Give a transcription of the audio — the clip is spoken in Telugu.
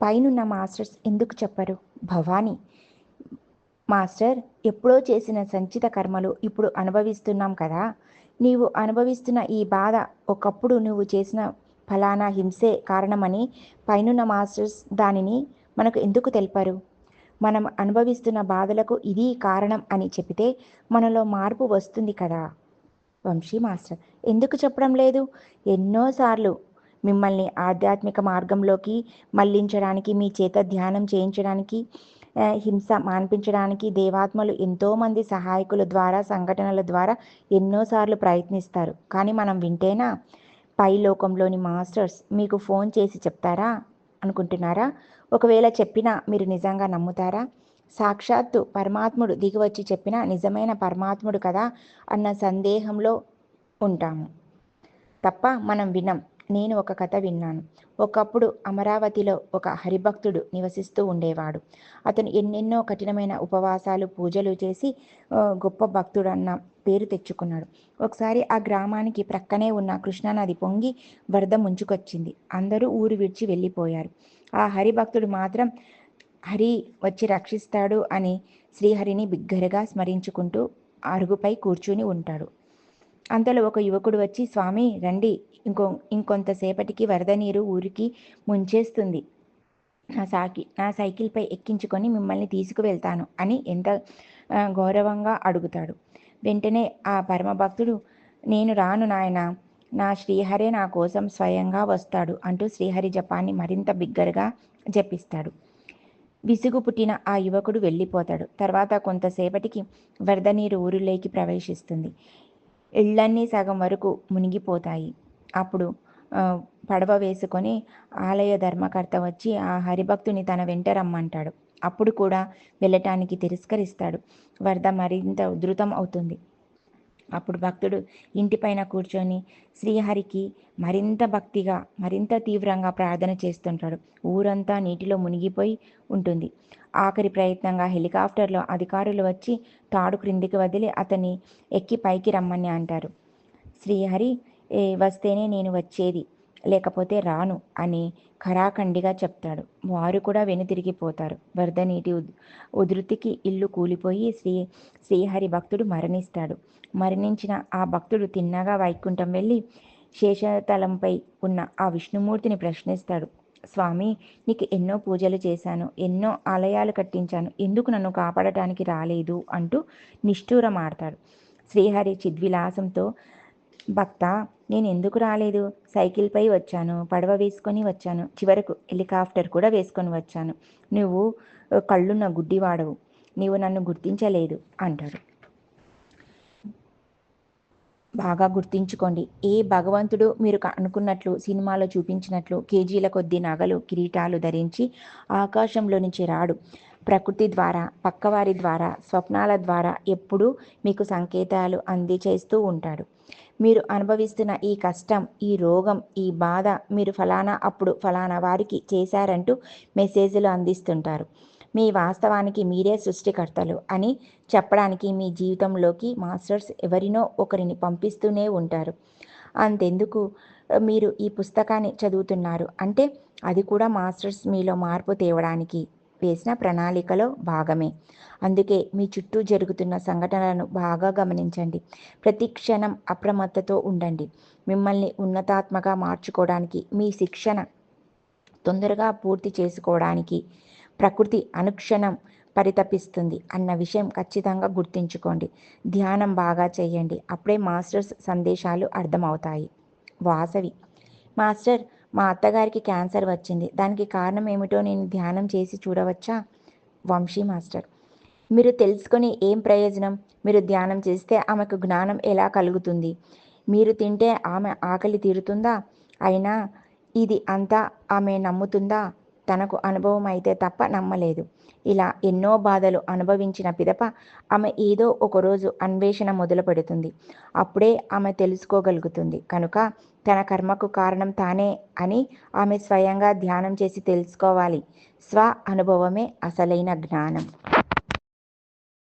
పైనున్న మాస్టర్స్ ఎందుకు చెప్పరు? భవానీ మాస్టర్ ఎప్పుడో చేసిన సంచిత కర్మలు ఇప్పుడు అనుభవిస్తున్నాం కదా. నీవు అనుభవిస్తున్న ఈ బాధ ఒకప్పుడు నువ్వు చేసిన ఫలానా హింసే కారణమని పైనున్న మాస్టర్స్ దానిని మనకు ఎందుకు తెలిపారు? మనం అనుభవిస్తున్న బాధలకు ఇది కారణం అని చెబితే మనలో మార్పు వస్తుంది కదా. వంశీ మాస్టర్ ఎందుకు చెప్పడం లేదు? ఎన్నోసార్లు మిమ్మల్ని ఆధ్యాత్మిక మార్గంలోకి మళ్ళించడానికి మీ చేత ధ్యానం చేయించడానికి హింస మాన్పించడానికి దేవాత్మలు ఎంతోమంది సహాయకుల ద్వారా సంఘటనల ద్వారా ఎన్నోసార్లు ప్రయత్నిస్తారు. కానీ మనం వింటేనా? పై లోకంలోని మాస్టర్స్ మీకు ఫోన్ చేసి చెప్తారా? అనుకుంటున్నారా? ఒకవేళ చెప్పినా మీరు నిజంగా నమ్ముతారా? సాక్షాత్తు పరమాత్ముడు దిగివచ్చి చెప్పిన నిజమైన పరమాత్ముడు కదా అన్న సందేహంలో ఉంటాము. తప్ప మనం వినం. నేను ఒక కథ విన్నాను. ఒకప్పుడు అమరావతిలో ఒక హరిభక్తుడు నివసిస్తూ ఉండేవాడు. అతను ఎన్నెన్నో కఠినమైన ఉపవాసాలు పూజలు చేసి గొప్ప భక్తుడు అన్న పేరు తెచ్చుకున్నాడు. ఒకసారి ఆ గ్రామానికి ప్రక్కనే ఉన్న కృష్ణానది పొంగి వరద ముంచుకొచ్చింది. అందరూ ఊరు విడిచి వెళ్ళిపోయారు. ఆ హరిభక్తుడు మాత్రం హరి వచ్చి రక్షిస్తాడు అని శ్రీహరిని బిగ్గరగా స్మరించుకుంటూ అరుగుపై కూర్చుని ఉంటాడు. అంతలో ఒక యువకుడు వచ్చి స్వామి రండి. ఇంకో ఇంకొంతసేపటికి వరద నీరు ఊరికి ముంచేస్తుంది. నా సాకి నా సైకిల్పై ఎక్కించుకొని మిమ్మల్ని తీసుకువెళ్తాను అని ఎంత గౌరవంగా అడుగుతాడు. వెంటనే ఆ పరమభక్తుడు నేను రాను నాయన. నా శ్రీహరే నా కోసం స్వయంగా వస్తాడు అంటూ శ్రీహరి జపాన్ని మరింత బిగ్గరగా జపిస్తాడు. విసుగు పుట్టిన ఆ యువకుడు వెళ్ళిపోతాడు. తర్వాత కొంతసేపటికి వరద నీరు ఊరిలోకి ప్రవేశిస్తుంది. ఇళ్ళన్నీ సగం వరకు మునిగిపోతాయి. అప్పుడు పడవ వేసుకొని ఆలయ ధర్మకర్త వచ్చి ఆ హరిభక్తుని తన వెంట రమ్మంటాడు. అప్పుడు కూడా వెళ్ళటానికి తిరస్కరిస్తాడు. వరద మరింత ఉధృతం అవుతుంది. అప్పుడు భక్తుడు ఇంటిపైన కూర్చొని శ్రీహరికి మరింత భక్తిగా మరింత తీవ్రంగా ప్రార్థన చేస్తుంటాడు. ఊరంతా నీటిలో మునిగిపోయి ఉంటుంది. ఆఖరి ప్రయత్నంగా హెలికాప్టర్లో అధికారులు వచ్చి తాడు క్రిందికి వదిలి అతన్ని ఎక్కి పైకి రమ్మని అంటారు. శ్రీహరి వస్తేనే నేను వచ్చేది. లేకపోతే రాను అని ఖరాఖండిగా చెప్తాడు. వారు కూడా వెనుతిరిగిపోతారు వరద నీటి ఉధృతికి ఇల్లు కూలిపోయి శ్రీ శ్రీహరి భక్తుడు మరణిస్తాడు. మరణించిన ఆ భక్తుడు తిన్నగా వైకుంఠం వెళ్ళి శేషతలంపై ఉన్న ఆ విష్ణుమూర్తిని ప్రశ్నిస్తాడు. స్వామి నీకు ఎన్నో పూజలు చేశాను ఎన్నో ఆలయాలు కట్టించాను ఎందుకు నన్ను కాపాడటానికి రాలేదు? అంటూ నిష్ఠూరమాడతాడు. శ్రీహరి చిద్విలాసంతో భక్త నేను ఎందుకు రాలేదు సైకిల్పై వచ్చాను పడవ వేసుకొని వచ్చాను. చివరకు హెలికాప్టర్ కూడా వేసుకొని వచ్చాను. నువ్వు కళ్ళున్న గుడ్డివాడవు నీవు నన్ను గుర్తించలేదు అంటాడు. బాగా గుర్తించుకోండి. ఏ భగవంతుడు మీరు అనుకున్నట్లు సినిమాలో చూపించినట్లు కేజీల కొద్ది నగలు కిరీటాలు ధరించి ఆకాశంలో నుంచి రాడు. ప్రకృతి ద్వారా పక్కవారి ద్వారా స్వప్నాల ద్వారా ఎప్పుడూ మీకు సంకేతాలు అందిచేస్తూ ఉంటాడు. మీరు అనుభవిస్తున్న ఈ కష్టం ఈ రోగం ఈ బాధ మీరు ఫలానా అప్పుడు ఫలానా వారికి చేశారంటూ మెసేజ్లు అందిస్తుంటారు. మీ వాస్తవానికి మీరే సృష్టికర్తలు అని చెప్పడానికి మీ జీవితంలోకి మాస్టర్స్ ఎవరినో ఒకరిని పంపిస్తూనే ఉంటారు. అంతెందుకు? మీరు ఈ పుస్తకాన్ని చదువుతున్నారు అంటే అది కూడా మాస్టర్స్ మీలో మార్పు తేవడానికి వేసిన ప్రణాళికలో భాగమే. అందుకే మీ చుట్టూ జరుగుతున్న సంఘటనలను బాగా గమనించండి. ప్రతి క్షణం అప్రమత్తతో ఉండండి. మిమ్మల్ని ఉన్నతాత్మగా మార్చుకోవడానికి మీ శిక్షణ తొందరగా పూర్తి చేసుకోవడానికి ప్రకృతి అనుక్షణం పరితపిస్తుంది అన్న విషయం ఖచ్చితంగా గుర్తుంచుకోండి. ధ్యానం బాగా చేయండి. అప్పుడే మాస్టర్స్ సందేశాలు అర్థమవుతాయి. వాసవి. మాస్టర్ మా అత్తగారికి క్యాన్సర్ వచ్చింది. దానికి కారణం ఏమిటో నేను ధ్యానం చేసి చూడవచ్చా? వంశీ మాస్టర్. మీరు తెలుసుకొని ఏం ప్రయోజనం? మీరు ధ్యానం చేస్తే ఆమెకు జ్ఞానం ఎలా కలుగుతుంది? మీరు తింటే ఆమె ఆకలి తీరుతుందా? అయినా ఇది అంతా ఆమె నమ్ముతుందా? తనకు అనుభవం అయితే తప్ప నమ్మలేదు. ఇలా ఎన్నో బాధలు అనుభవించిన పిదప ఆమె ఏదో ఒకరోజు అన్వేషణ మొదలు పెడుతుంది అప్పుడే ఆమె తెలుసుకోగలుగుతుంది. కనుక తన కర్మకు కారణం తానే అని ఆమె స్వయంగా ధ్యానం చేసి తెలుసుకోవాలి. స్వ అనుభవమే అసలైన జ్ఞానం.